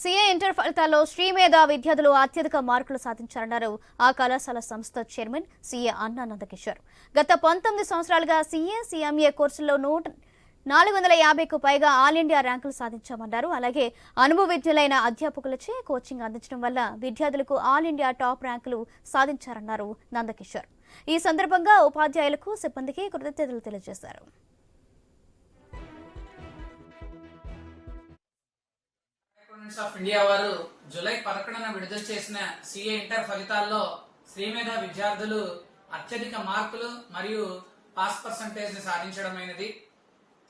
CA inter ఫలితాల్లో శ్రీమేధ విద్యార్థులు అత్యధిక మార్కులు సాధించారన్నారు. ఆ కళాశాల సంస్థ చైర్మన్ సీఏ అన్నానందకిషోర్ గత పంతొమ్మిది సంవత్సరాలుగా సీఏ సీఎంఏ కోర్సుల్లో నూట నాలుగు వందల యాభైకు పైగా ఆల్ ఇండియా ర్యాంకులు సాధించామన్నారు. అలాగే అనుభవజ్ఞులైన అధ్యాపకులచే కోచింగ్ అందించడం వల్ల విద్యార్థులకు ఆల్ ఇండియా టాప్ ర్యాంకులు సాధించారన్నారు నందకిషోర్. ఈ సందర్భంగా ఉపాధ్యాయులకు సిబ్బందికి కృతజ్ఞతలు తెలియజేశారు. స్టూడెంట్స్ ఆఫ్ ఇండియా వారు జూలై పదకొండున విడుదల చేసిన సిఏ ఇంటర్ ఫలితాల్లో శ్రీమేధ విద్యార్థులు అత్యధిక మార్కులు మరియు పాస్ పర్సంటేజ్ని సాధించడమైనది.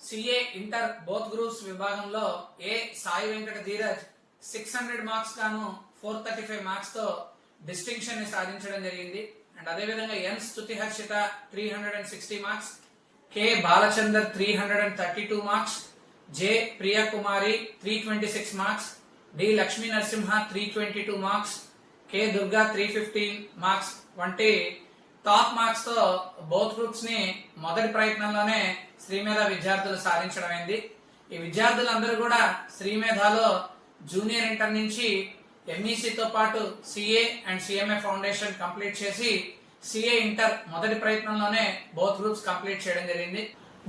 సిఏ ఇంటర్ బోత్ గ్రూప్స్ విభాగంలో A Sai Venkata Dheeraj six hundred marks గాను ఫోర్ థర్టీ ఫైవ్ మార్క్స్తో డిస్టింక్షన్ని సాధించడం జరిగింది. అండ్ అదేవిధంగా N Stuti Harshita three hundred and sixty marks K Balachander three hundred and thirty two marks J Priya Kumari three twenty six marks D Lakshmi Narasimha three twenty two marks K Durga three fifteen marks వంటి top మార్క్స్తో both గ్రూప్స్ని మొదటి ప్రయత్నంలోనే శ్రీమేధ విద్యార్థులు సాధించడమైంది ఈ విద్యార్థులందరూ కూడా శ్రీమేధలో junior inter నుంచి ఎంఈసీతో పాటు CA and CMA foundation complete చేసి సిఏ ఇంటర్ మొదటి ప్రయత్నంలోనే బోత్ గ్రూప్స్ కంప్లీట్ చేయడం జరిగింది.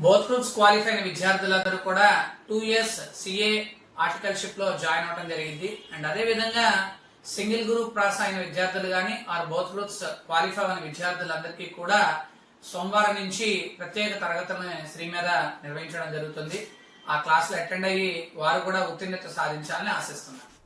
బోత్ గ్రూప్స్ క్వాలిఫై అయిన విద్యార్థులందరూ కూడా టూ ఇయర్స్ సిఏ ఆర్టికల్షిప్లో జాయిన్ అవడం జరిగింది. అండ్ అదే విధంగా సింగిల్ గ్రూప్ పాస్ అయిన విద్యార్థులు కానీ ఆర్ బోత్ గ్రూప్స్ క్వాలిఫై అయిన విద్యార్థులందరికీ కూడా సోమవారం నుంచి ప్రత్యేక తరగతులను శ్రీ మీద నిర్వహించడం జరుగుతుంది. ఆ క్లాసులు అటెండ్ అయ్యి వారు కూడా ఉత్తీర్ణత సాధించాలని ఆశిస్తున్నారు